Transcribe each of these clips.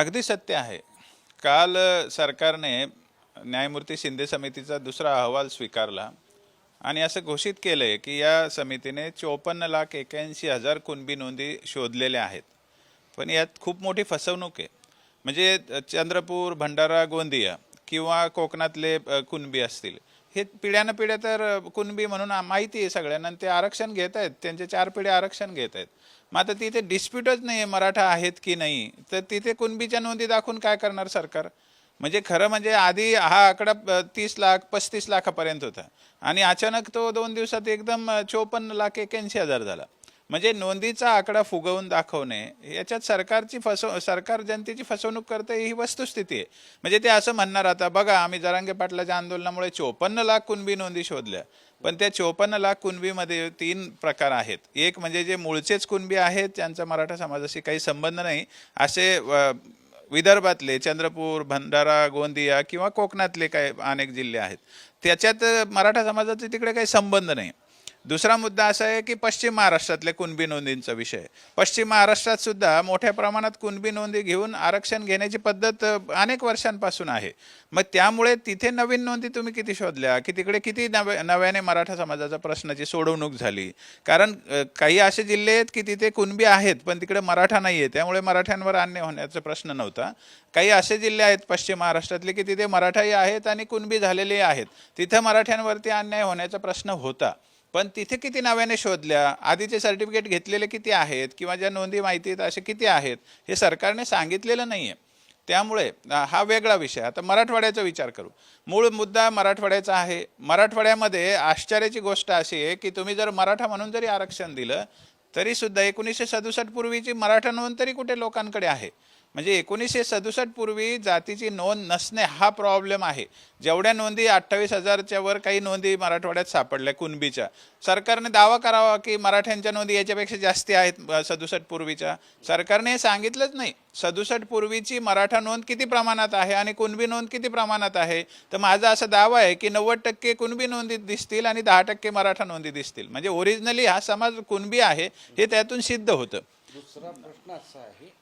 अगदी सत्य आहे. काल सरकारने न्यायमूर्ती शिंदे समितीचा दुसरा अहवाल स्वीकारला आणि असं घोषित केलं आहे की या समितीने चोपन्न लाख एक्याऐंशी हजार कुणबी नोंदी शोधलेल्या आहेत. पण यात खूप मोठी फसवणूक आहे. म्हणजे चंद्रपूर भंडारा गोंदिया किंवा कोकणातले कुणबी असतील. हे पिढ्यानं पिढ्या तर कुणबी म्हणून माहिती आहे सगळ्यांना ते आरक्षण घेत आहेत. त्यांचे चार पिढ्या आरक्षण घेत आहेत. मग आता तिथे डिस्प्यूटच नाही आहे मराठा आहेत की नाही? तर तिथे कुणबीच्या नोंदी दाखवून काय करणार सरकार? म्हणजे खरं म्हणजे आधी हा आकडा तीस लाख पस्तीस लाखापर्यंत होता. आणि अचानक तो दोन दिवसात एकदम चोपन्न लाख एक्याऐंशी हजार झाला. म्हणजे नोंदीचा आकडा फुगवून दाखवणे याच्यात सरकारची फसव सरकार जनतेची फसवणूक करते ही वस्तुस्थिती आहे. म्हणजे ते असं म्हणणार आता बघा आम्ही जरांगे पाटलाच्या आंदोलनामुळे चोपन्न लाख कुणबी नोंदी शोधल्या. पण त्या चोपन्न लाख कुणबीमध्ये तीन प्रकार आहेत. एक म्हणजे जे मूळचेच कुणबी आहेत त्यांचा मराठा समाजाशी काही संबंध नाही असे विदर्भातले चंद्रपूर भंडारा गोंदिया किंवा कोकणातले काही अनेक जिल्हे आहेत. त्याच्यात मराठा समाजाचे तिकडे काही संबंध नाही. दुसरा मुद्दा असा आहे की पश्चिम महाराष्ट्रातल्या कुणबी नोंदींचा विषय. पश्चिम महाराष्ट्रात सुद्धा मोठ्या प्रमाणात कुणबी नोंदी घेऊन आरक्षण घेण्याची पद्धत अनेक वर्षांपासून आहे. मग त्यामुळे तिथे नवीन नोंदी तुम्ही किती शोधल्या? की तिकडे किती नव्या नव्याने मराठा समाजाचा प्रश्नाची सोडवणूक झाली? कारण काही असे जिल्हे आहेत की तिथे कुणबी आहेत पण तिकडे मराठा नाही आहे त्यामुळे मराठ्यांवर अन्याय होण्याचा प्रश्न नव्हता. काही असे जिल्हे आहेत पश्चिम महाराष्ट्रातले की तिथे मराठाही आहेत आणि कुणबी झालेले आहेत. तिथं मराठ्यांवरती अन्याय होण्याचा प्रश्न होता. पण तिथे किती नव्याने शोधल्या? आधीचे सर्टिफिकेट घेतलेले किती आहेत? किंवा ज्या नोंदी माहिती आहेत असे किती आहेत? हे सरकारने सांगितलेलं नाही आहे त्यामुळे हा वेगळा विषय. आता मराठवाड्याचा विचार करू. मूळ मुद्दा मराठवाड्याचा आहे. मराठवाड्यामध्ये आश्चर्याची गोष्ट अशी आहे की तुम्ही जर मराठा म्हणून जरी आरक्षण दिलं तरीसुद्धा एकोणीसशे सदुसष्ट पूर्वीची मराठा नोंद तरी कुठे लोकांकडे आहे? म्हणजे एकोणीसशे सदुसष्ट पूर्वी जातीची नोंद नसणे हा प्रॉब्लेम आहे. जेवढ्या नोंदी अठ्ठावीस हजारच्या वर काही नोंदी मराठवाड्यात सापडल्या कुणबीच्या. सरकारने दावा करावा की मराठ्यांच्या नोंदी याच्यापेक्षा जास्ती आहेत सदुसष्ट पूर्वीच्या. सरकारने हे सांगितलंच नाही. सदुसष्ट पूर्वीची मराठा नोंद किती प्रमाणात आहे आणि कुणबी नोंद किती प्रमाणात आहे? तर माझा असा दावा आहे की नव्वद टक्के कुणबी नोंदी दिसतील आणि दहा टक्के मराठा नोंदी दिसतील. म्हणजे ओरिजिनली हा समाज कुणबी आहे हे त्यातून सिद्ध होतं. दुसरा प्रश्न असा आहे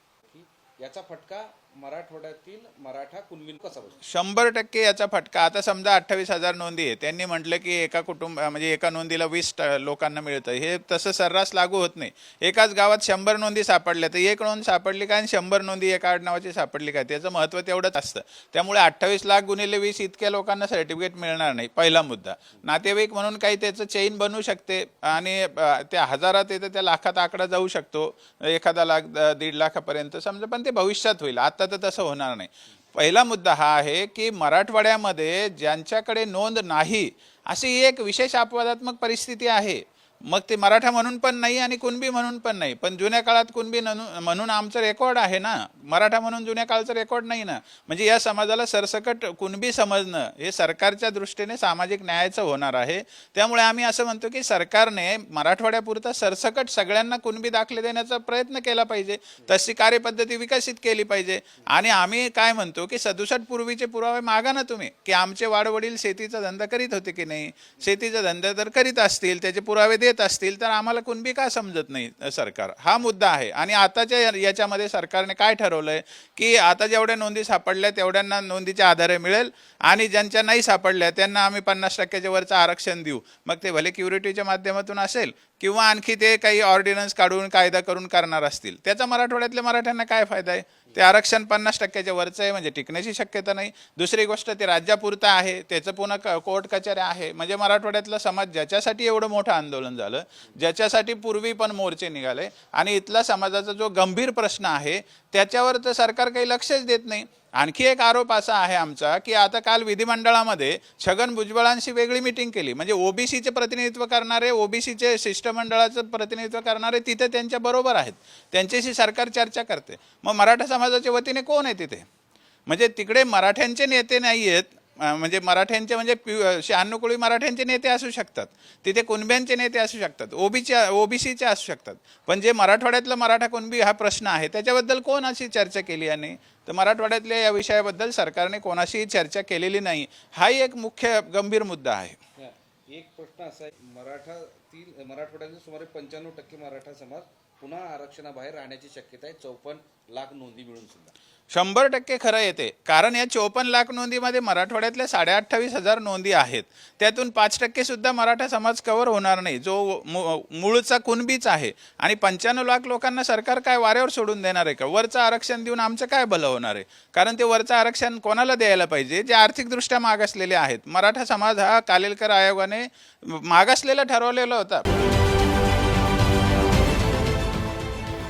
याचा फटका मराठवाड्यातील मराठा कुणबीन कसा बसतो? शंभर टक्के याचा फटका. आता समजा अठ्ठावीस हजार नोंदी आहे त्यांनी म्हटलं की एका कुटुंब म्हणजे एका नोंदीला वीस ट- लोकांना मिळतं. हे तसं सर्रास लागू होत नाही. एकाच गावात शंभर नोंदी सापडल्या तर एक नोंद सापडली काय आणि शंभर नोंदी एका आडनावाची सापडली काय त्याचं महत्त्व तेवढंच असतं. त्यामुळे अठ्ठावीस लाख गुणिले वीस इतक्या लोकांना सर्टिफिकेट मिळणार नाही पहिला मुद्दा. नातेवाईक म्हणून काही त्याचं चेन बनू शकते आणि त्या हजारात येतं त्या लाखात आकडा जाऊ शकतो. एखादा लाख द- दीड लाखापर्यंत. समजा पण ते भविष्यात होईल. आता तर तसं होणार नाही. पहिला मुद्दा हा आहे की मराठवाड्यामध्ये ज्यांच्याकडे नोंद नाही अशी एक विशेष अपवादात्मक परिस्थिती आहे. मग ते मराठा म्हणून पण नाही आणि कुणबी म्हणून पण नाही. पण जुन्या काळात कुणबी ननु- म्हणून आमचं रेकॉर्ड आहे ना. मराठा म्हणून जुन्या काळचं रेकॉर्ड नाही ना. म्हणजे या समाजाला सरसकट कुणबी समजणं हे सरकारच्या दृष्टीने सामाजिक न्यायाचं होणार आहे. त्यामुळे आम्ही असं म्हणतो की सरकारने मराठवाड्यापुरता सरसकट सगळ्यांना कुणबी दाखले देण्याचा प्रयत्न केला पाहिजे. तशी कार्यपद्धती विकसित केली पाहिजे. आणि आम्ही काय म्हणतो की सदुसष्ट पूर्वीचे पुरावे मागा ना तुम्ही की आमचे वाडवडील शेतीचा धंदा करीत होते की नाही? शेतीचा धंदा तर करीत असतील त्याचे पुरावे देत असतील तर आम्हाला कुणबी का समजत नाही सरकार. हा मुद्दा आहे. आणि आताच्या याच्यामध्ये सरकारने काय ठरवलंय की आता जेवढ्या नोंदी सापडल्या तेवढ्यांना नोंदीच्या आधारे मिळेल. आणि ज्यांच्या नाही सापडल्या त्यांना आम्ही पन्नास टक्क्याच्या वरचं आरक्षण देऊ. मग ते भले क्युरिटीच्या माध्यमातून असेल किंवा आणखी ते काही ऑर्डिनन्स काढून कायदा करून करणार असतील. त्याचा मराठवाड्यातल्या मराठ्यांना काय फायदा आहे? ते आरक्षण पन्नास टक्क्याच्या वरचं आहे म्हणजे टिकण्याची शक्यता नाही. दुसरी गोष्ट ते राज्यापुरतं आहे त्याचं पुन्हा क कोर्ट कचऱ्या आहे. म्हणजे मराठवाड्यातला समाज ज्याच्यासाठी एवढं मोठं आंदोलन झालं ज्याच्यासाठी पूर्वी पण मोर्चे निघाले आणि इथला समाजाचा जो गंभीर प्रश्न आहे त्याच्यावर तर सरकार काही लक्षच देत नाही. आणखी एक आरोप असा आहे आमचा की आता काल विधिमंडळामध्ये छगन भुजबळांशी वेगळी मिटिंग केली. म्हणजे ओबीसीचे प्रतिनिधित्व करणारे ओबीसीचे शिष्टमंडळाचं प्रतिनिधित्व करणारे तिथे त्यांच्या बरोबर आहेत. त्यांच्याशी सरकार चर्चा करते. मग मराठा समाजाच्या वतीने कोण आहे तिथे? म्हणजे तिकडे मराठ्यांचे नेते नाही आहेत म्हणजे मराठ्यांचे म्हणजे प्यु- शहाण्णव कोळी मराठ्यांचे नेते असू शकतात. तिथे कुणब्यांचे नेते असू शकतात. ओबीच्या ओबीसीचे असू शकतात. पण जे मराठवाड्यातलं मराठा कुणबी हा प्रश्न आहे त्याच्याबद्दल कोण अशी चर्चा केली याने? तर मराठवाड्यातल्या या विषयाबद्दल सरकारने कोणाशीही चर्चा केलेली नाही. हाही एक मुख्य गंभीर मुद्दा आहे. एक प्रश्न असा आहे. मराठातील मराठवाड्यातील सुमारे पंच्याण्णव टक्के मराठा समाज पुन्हा आरक्षणाबाहेर राहण्याची शक्यता आहे. चौपन्न लाख नोंदी मिळून सुद्धा. शंभर टक्के खरं येते. कारण या चोपन्न लाख नोंदीमध्ये मराठवाड्यातल्या साडे अठ्ठावीस हजार नोंदी आहेत. त्यातून पाच टक्के सुद्धा मराठा समाज कव्हर होणार नाही. जो मू- मूळचा कुणबीच आहे. आणि पंच्याण्णव लाख लोकांना सरकार काय वाऱ्यावर सोडून देणार आहे का? वरचं आरक्षण देऊन आमचं काय भलं होणार आहे? कारण ते वरचं आरक्षण कोणाला द्यायला पाहिजे? जे आर्थिकदृष्ट्या मागासलेले आहेत. मराठा समाज हा कालेलकर आयोगाने मागासलेला ठरवलेला होता.